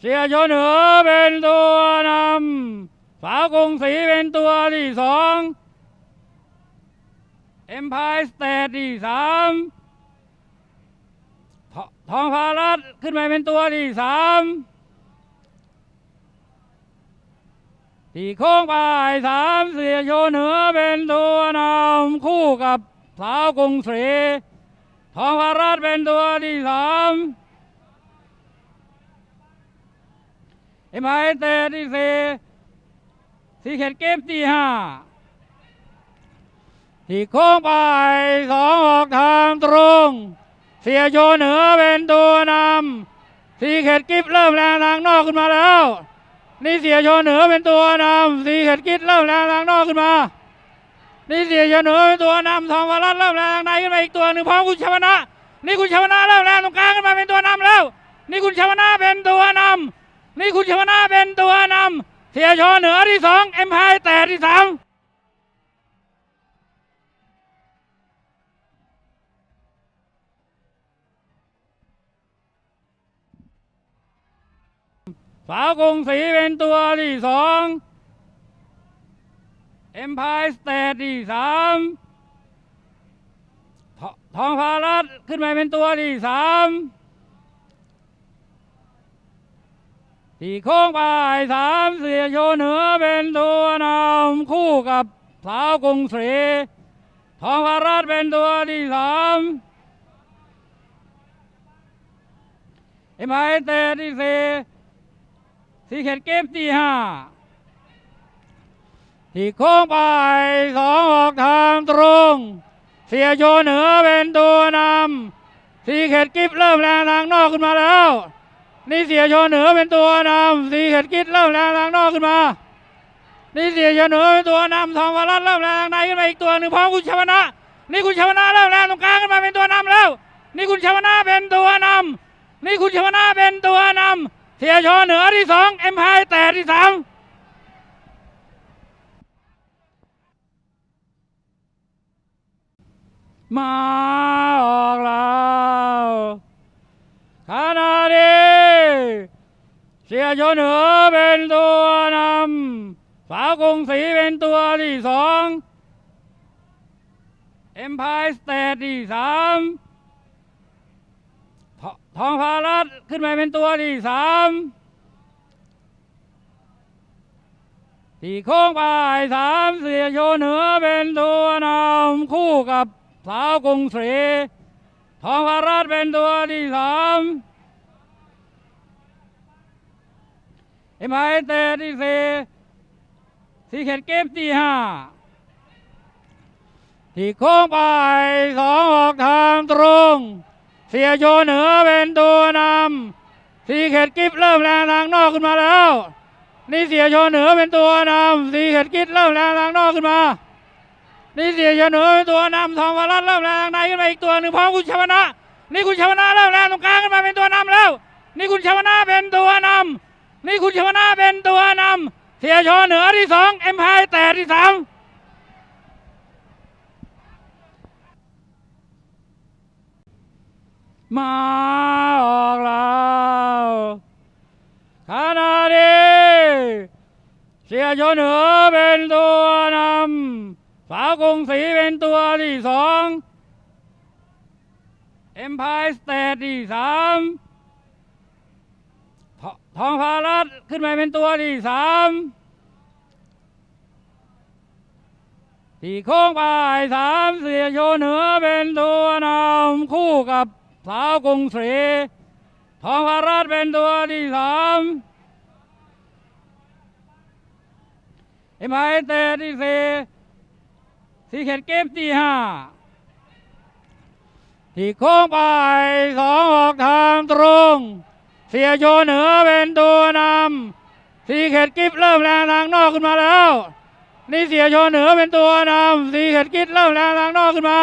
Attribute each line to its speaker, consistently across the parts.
Speaker 1: เสียชนเหือเป็นตัวนำฝาวกรุงศรีเป็นตัวที่สองเอ็มพายสเตทที่สามททองพารัตขึ้นมาเป็นตัวที่สามที่โค้งไปสามเสียโชเหนือเป็นตัวนำคู่กับสาวกรุงศรีทองพารัตเป็นตัวที่สาม เอ็มไอเตะที่สี่สีเขตเก็บที่ห้าที่โค้งไปสองออกทางตรง เสียโชเหนือเป็นตัวนำสีเขตกิฟเริ่มแรงทางนอกขึ้นมาแล้ว นี่เสียโชเหนือเป็นตัวนำสีเขตกิฟเริ่มแรงทางนอกขึ้นมานี่เสียโชเหนือเป็นตัวนำทองวรัตเริ่มแรงทางในขึ้นมาอีกตัวหนึ่งพร้อมคุณชวนะ นี่คุณชวนะเริ่มแรงตรงกลางขึ้นมาเป็นตัวนำแล้ว นี่คุณชวนะเป็นตัวนำ นี่คุณชวนาเป็นตัวนำเสียชอเหนือที่สองเอ็มพายแต่ที่สามสาวกรุงศรีเป็นตัวที่สองเอ็มพายสเตทที่สามททองพารัตขึ้นมาเป็นตัวที่สาม ที่โค้งปลายสามเสียโชเหนือเป็นตัวนำคู่กับสาวกรุงศรีทองพารัตเป็นตัวที่สามเอ็มไอเตที่สี่สีเขตเก็บที่ห้าที่โค้งปลายสองออกทางตรง เสียโชเหนือเป็นตัวนำสีเขตกิฟเริ่มแรงทางนอกขึ้นมาแล้ว นี่เสียโชเหนือเป็นตัวนำสีเขตกิจเริ่มแรงทางนอกขึ้นมา นี่เสียโชเหนือเป็นตัวนำทองวรัตเริ่มแรงในขึ้นมาอีกตัวหนึ่งพร้อมคุณชวนะ นี่คุณชวนะเริ่มแรงตรงกลางขึ้นมาเป็นตัวนำแล้ว นี่คุณชวนะเป็นตัวนำนี่คุณชวนะเป็นตัวนำเสียโชเหนือที่สองเอ็มพายแต่ที่สามมาออกแล้วขณะนี้ เสีย ชนเหนือเป็นตัวนำฝาวกรุงศรีเป็นตัวที่สองเอ็มพายสเตทที่สามททองพารัตขึ้นมาเป็นตัวที่สามที่โค้งปลายสามเสียโชเหนือเป็นตัวนำคู่กับสาวกรุงศรีทองพารัตเป็นตัวที่สาม เอ็มไอเตะที่สี่สีเขตเก็บที่ห้าที่โค้งไปสองออกทางตรง เสียโชเหนือเป็นตัวนำสีเขตกิฟเริ่มแรงทางนอกขึ้นมาแล้ว นี่เสียโชเหนือเป็นตัวนำสีเขตกิฟเริ่มแรงทางนอกขึ้นมา นี่เสียโชเหนือเป็นตัวนำทองวรัตเริ่มแรงทางในขึ้นมาอีกตัวหนึ่งพร้อมคุณชวนะ นี่คุณชวนะเริ่มแรงตรงกลางขึ้นมาเป็นตัวนำแล้ว นี่คุณชวนะเป็นตัวนำ นี่คุณชวนาเป็นตัวนำเสียชอเหนือที่สองเอ็มพายแต่ที่สามมาออกแล้วขณะนี้เสียชอเหนือเป็นตัวนำฝาวกรุงศรีเป็นตัวที่สองเอ็มพายสเตทที่สาม ททองพารัตขึ้นมาเป็นตัวที่สามที่โค้งไปสามเสียโชเหนือเป็นตัวนำคู่กับสาวกรุงศรีทองพารัตเป็นตัวที่สามเอ็มไอเตะที่สี่สีเขตเก็บที่ห้าที่โค้งไปสองออก เสียโชเหนือเป็นตัวนำสีเขตกิฟเริ่มแรงทางนอกขึ้นมาแล้ว นี่เสียโชเหนือเป็นตัวนำสีเขตกิฟเริ่มแรงทางนอกขึ้นมา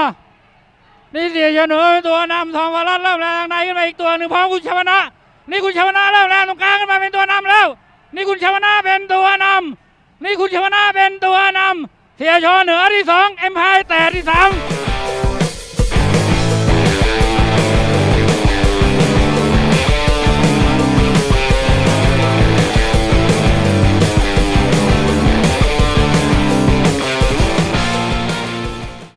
Speaker 1: นี่เสียโชเหนือเป็นตัวนำทองวรัตเริ่มแรงทางในขึ้นมาอีกตัวหนึ่งพร้อมคุณชวนะ นี่คุณชวนะเริ่มแรงตรงกลางขึ้นมาเป็นตัวนำแล้ว นี่คุณชวนะเป็นตัวนำนี่คุณชวนะเป็นตัวนำเสียโชเหนือที่สองเอ็มพายแต่ที่สาม